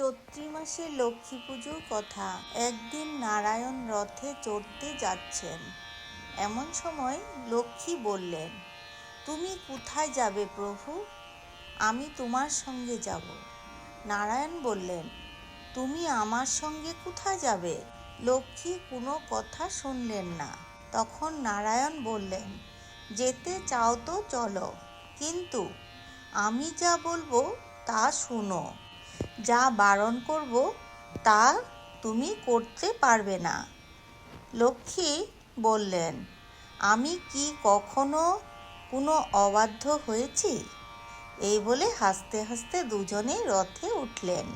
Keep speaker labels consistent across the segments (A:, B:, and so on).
A: চৈত্রি মাসে লক্ষ্মী পুজোর কথা। একদিন নারায়ণ রথে চড়তে যাচ্ছেন। এমন সময় লক্ষ্মী বললেন, তুমি কোথায় যাবে প্রভু? আমি তোমার সঙ্গে যাব। নারায়ণ বললেন, তুমি আমার সঙ্গে কোথায় যাবে? লক্ষ্মী কোনো কথা শুনলেন না। তখন নারায়ণ বললেন, যেতে চাও তো চলো, কিন্তু আমি যা বলব তা শুনো। যা বারণ করব, তা তুমি করতে পারবে না। লক্ষ্মী বললেন, আমি কি কখনো কোনো অবাধ্য হয়েছি? এই বলে হাসতে হাসতে দুজনেই রথে উঠলেন।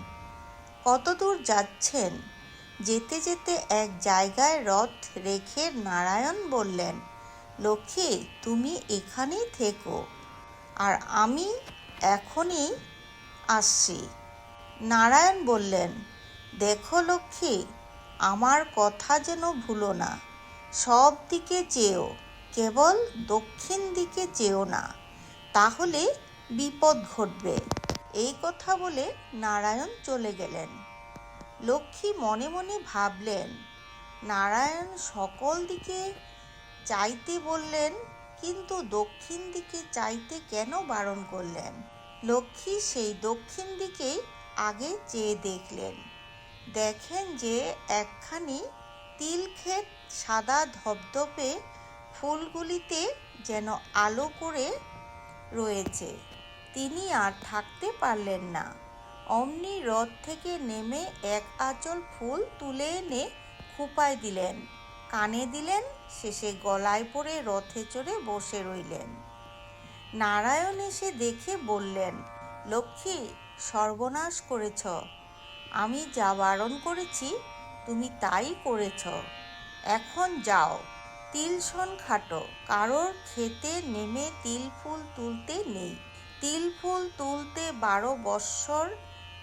A: কত দূর যাচ্ছেন? যেতে যেতে এক জায়গায় রথ রেখে নারায়ণ বললেন, লক্ষ্মী, তুমি এখানেই থেকো, আর আমি এখনই আসছি। নারায়ণ বললেন, দেখো লক্ষ্মী, আমার কথা যেন ভুলো না। সব দিকে চেয়েও কেবল দক্ষিণ দিকে চেয়েও না। তাহলে বিপদ ঘটবে। এই কথা বলে নারায়ণ চলে গেলেন। লক্ষ্মী মনে মনে ভাবলেন, নারায়ণ সকল দিকে চাইতে বললেন, কিন্তু দক্ষিণ দিকে চাইতে কেন বারণ করলেন? লক্ষ্মী সেই দক্ষিণ দিকেই আগে চেয়ে দেখলেন। দেখেন যে একখানি তিল ক্ষেত সাদা ধপধপে ফুলগুলিতে যেন আলো করে রয়েছে। তিনি আর থাকতে পারলেন না। অমনি রথ থেকে নেমে এক আঁচল ফুল তুলে এনে খুপায় দিলেন। কানে দিলেন, শেষে গলায় পরে রথে চড়ে বসে রইলেন। নারায়ণ এসে দেখে বললেন, লক্ষ্মী সর্বনাশ করেছ। আমি যা বারণ করেছি, তুমি তাই করেছ। এখন যাও, তিল শন খাটো, কারোর খেতে নেমে তিল ফুল তুলতে নেই। তিল ফুল তুলতে বারো বৎসর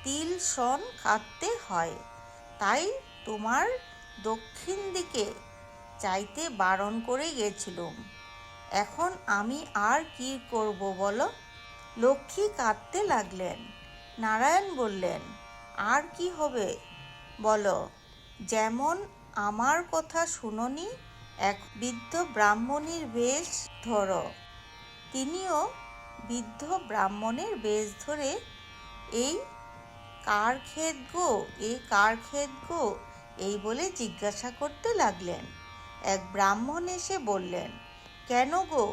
A: তিল শন কাটতে হয়। তাই তোমার দক্ষিণ দিকে চাইতে বারণ করে গেছিলুম। এখন আমি আর কি করব বলো? লক্ষ্মী কাঁদতে লাগলেন। নারায়ণ বললেন, আর কি হবে? বলো, যেমন আমার কথা শুনোনি, এক বৃদ্ধ ব্রাহ্মণীর বেশ ধরো। তিনিও বৃদ্ধ ব্রাহ্মণের বেশ ধরে, এই কার ক্ষেত গো এ কার ক্ষেত গো, এই বলে জিজ্ঞাসা করতে লাগলেন। এক ব্রাহ্মণ এসে বললেন, কেন গো?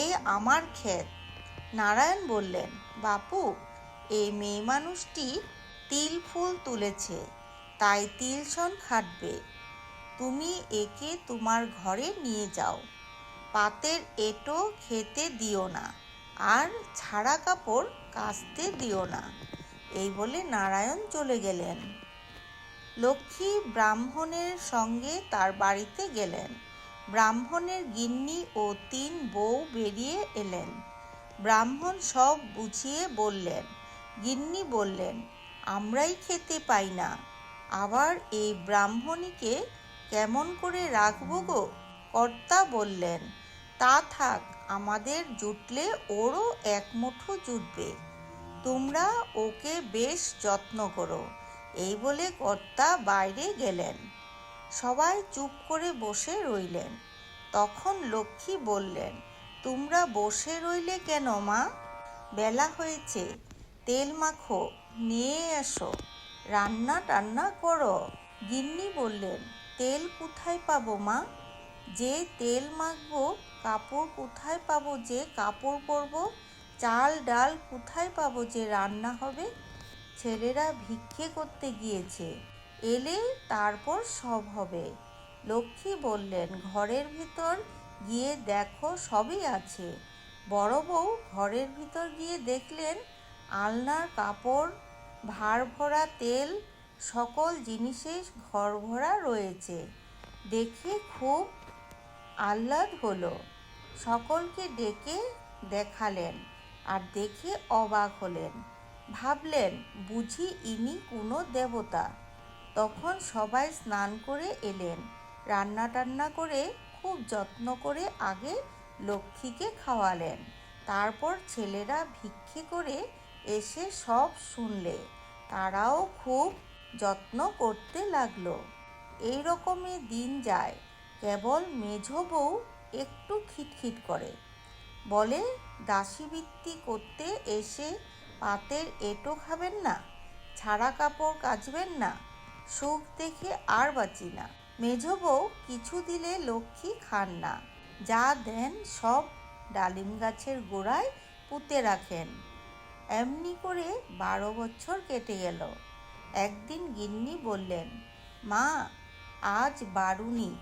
A: এ আমার ক্ষেত। নারায়ণ বললেন, বাপু এই মেয়ে মানুষটি তিল ফুল তুলেছে, তাই তিল সন খাটবে। তুমি একে তোমার ঘরে নিয়ে যাও, পাতের এটো খেতে দিও না, আর ছাড়া কাপড় কাচতে দিও না। এই বলে নারায়ণ চলে গেলেন। লক্ষ্মী ব্রাহ্মণের সঙ্গে তার বাড়িতে গেলেন। ব্রাহ্মণের গিন্নি ও তিন বউ বেরিয়ে এলেন। ব্রাহ্মণ সব বুঝিয়ে বললেন গিন্নি বললেন, আমরাই খেতে পাই না। আবার এই ব্রাহ্মণীকে কেমন করে রাখব গো? কর্তা বললেন, তা থাক, আমাদের জুটলে ওরও এক মুঠো জুটবে। তোমরা ওকে বেশ যত্ন করো। এই বলে কর্তা বাইরে গেলেন। সবাই চুপ করে বসে রইলেন। তখন লক্ষ্মী বললেন, তোমরা বসে রইলে কেন মা? বেলা হয়েছে তেল মাখো, নিয়ে এসো। রান্না টান্না করো। গিন্নি বললেন, তেল কোথায় পাবো মা? যে তেল মাখবো, কাপড় কোথায় পাবো? যে কাপড় পরবো, চাল ডাল কোথায় পাবো? যে রান্না হবে? ছেলেরা ভিক্ষে করতে গিয়েছে। এলে তারপর সব হবে। লক্ষ্মী বললেন, ঘরের ভিতর গিয়ে দেখো, সবই আছে। বড় বউ ঘরের ভিতর গিয়ে দেখলেন আলনার কাপড়, ভার ভরা তেল, সকল জিনিসে ঘর ভরা রয়েছে। দেখে খুব আহ্লাদ হলো। সকলকে ডেকে দেখালেন আর দেখে অবাক হলেন। ভাবলেন, বুঝি ইনি কোনো দেবতা? তখন সবাই স্নান করে এলেন। রান্না টান্না করে খুব যত্ন করে আগে লক্ষ্মীকে খাওয়ালেন। তারপর ছেলেরা ভিক্ষে করে এসে সব শুনলে। তারাও খুব যত্ন করতে লাগল। এই রকমই দিন যায়, কেবল মেঝ বউ একটু খিটখিট করে। বলে, দাসীবৃত্তি করতে এসে পাতের এটো খাবেন না, ছাড়া কাপড় কাচবেন না, সুখ দেখে আর বাঁচি না মেঝ বউ কিছু দিলে লক্ষ্মী খান না, যা দেন সব ডালিম গাছের গোড়ায় পুঁতে রাখেন। এমনি করে বারো বছর কেটে গেল। একদিন গিন্নি বললেন, মা, আজ বারুনি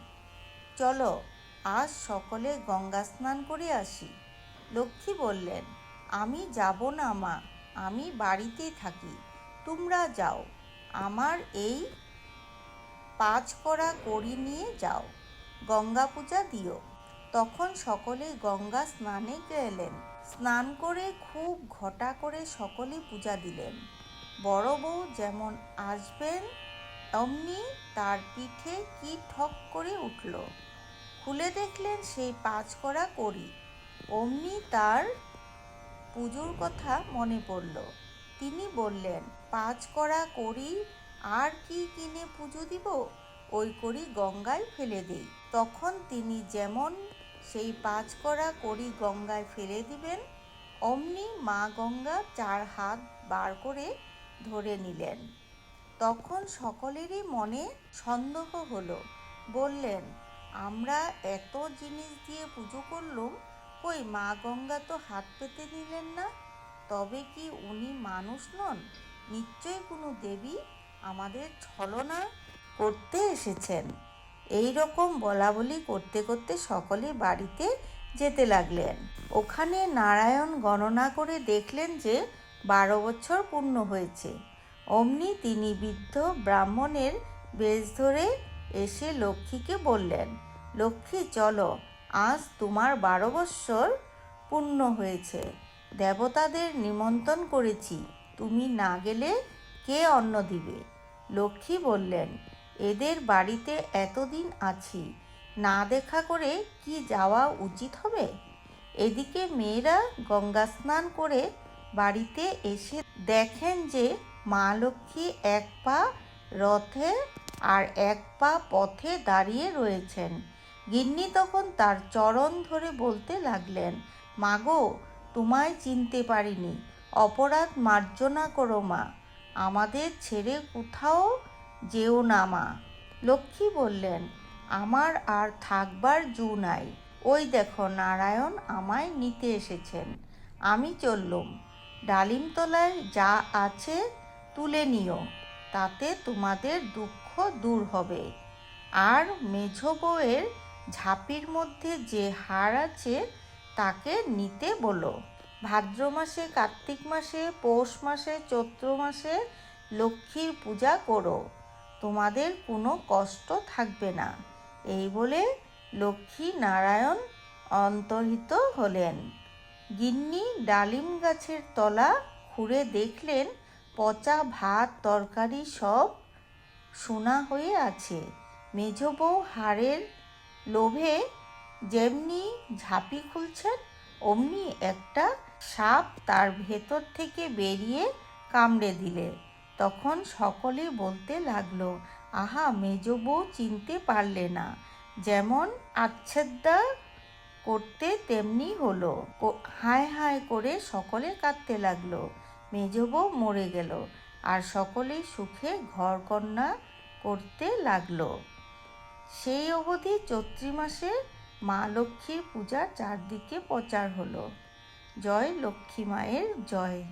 A: চলো, আজ সকলে গঙ্গা স্নান করে আসি। লক্ষ্মী বললেন, আমি যাব না মা, আমি বাড়িতেই থাকি, তোমরা যাও, আমার এই পাঁচ করা কড়ি নিয়ে যাও, গঙ্গা পূজা দিও। তখন সকলে গঙ্গা স্নানে গেলেন। স্নান করে খুব ঘটা করে সকলে পূজা দিলেন। বড় বউ যেমন আসবেন অমনি তার পিঠে কি ঠক করে উঠল। খুলে দেখলেন সেই পাঁচ করা করি অমনি তার পুজোর কথা মনে পড়ল। তিনি বললেন, পাঁচ করা করি আর কি কিনে পুজো দিব? ওই করি গঙ্গায় ফেলে দেই। তখন তিনি যেমন সেই পাঁচ করা করি গঙ্গায় ফেলে দিবেন। অমনি মা গঙ্গা চার হাত বার করে ধরে নিলেন। তখন সকলেরই মনে সন্দেহ হলো। বললেন, আমরা এত জিনিস দিয়ে পুজো করলুম, কই মা গঙ্গা তো হাত পেতে নিলেন না? তবে কি উনি মানুষ নন? নিশ্চয়ই কোনো দেবী আমাদের ছলনা করতে এসেছেন। এই রকম বলা বলি করতে করতে সকলে বাড়িতে যেতে লাগলেন। ওখানে নারায়ণ গণনা করে দেখলেন যে বারো বছর পূর্ণ হয়েছে। অমনি তিনি বৃদ্ধ ব্রাহ্মণের বেশ ধরে এসে লক্ষ্মীকে বললেন, লক্ষ্মী, চলো, আজ তোমার বারো বৎসর পূর্ণ হয়েছে। দেবতাদের নিমন্ত্রণ করেছি। তুমি না গেলে কে অন্ন দিবে? লক্ষ্মী বললেন এদের বাড়িতে এতদিন আছি, না দেখা করে কি যাওয়া উচিত হবে? এদিকে মেয়েরা গঙ্গা স্নান করে বাড়িতে এসে দেখেন যে মা লক্ষ্মী এক পা রথে আর এক পা পথে দাঁড়িয়ে রয়েছেন। গিন্নি তখন তার চরণ ধরে বলতে লাগলেন মাগো তোমায় চিনতে পারিনি। অপরাধ মার্জনা করো মা। আমাদের ছেড়ে কোথাও যেও না মা। লক্ষ্মী বললেন, আমার আর থাকবার জু নাই। ওই দেখো নারায়ণ আমায় নিতে এসেছেন। আমি চললুম। ডালিমতলায় যা আছে তুলে নিও। তাতে তোমাদের দুঃখ দূর হবে। আর মেঝ বউয়ের ঝাঁপির মধ্যে যে হার আছে তাকে নিতে বলো। ভাদ্র মাসে, কার্তিক মাসে, পৌষ মাসে, চৈত্র মাসে লক্ষ্মীর পূজা করো। তোমাদের কোনো কষ্ট থাকবে না। এই বলে লক্ষ্মী নারায়ণ অন্তর্হিত হলেন। গিন্নি ডালিম গাছের তলা খুঁড়ে দেখলেন, পচা ভাত, তরকারি সব সোনা হয়ে আছে। মেজ বউ হাড়ের লোভে যেমনি ঝাঁপি খুলছেন, অমনি একটা সাপ তার ভেতর থেকে বেরিয়ে কামড়ে দিলে। তখন সকলে বলতে লাগল, আহা মেজ বউ চিনতে পারলে না। যেমন আচ্ছেদ্যা করতে তেমনি হলো। হায় হায় করে সকলে কাঁদতে লাগল। মেজ বউ মরে গেল আর সকলেই সুখে ঘরকন্যা করতে লাগল। সেই অবধি চৈত্রী মাসে মা লক্ষ্মীর পূজা চারদিকে প্রচার হলো। জয় লক্ষ্মী মায়ের জয়।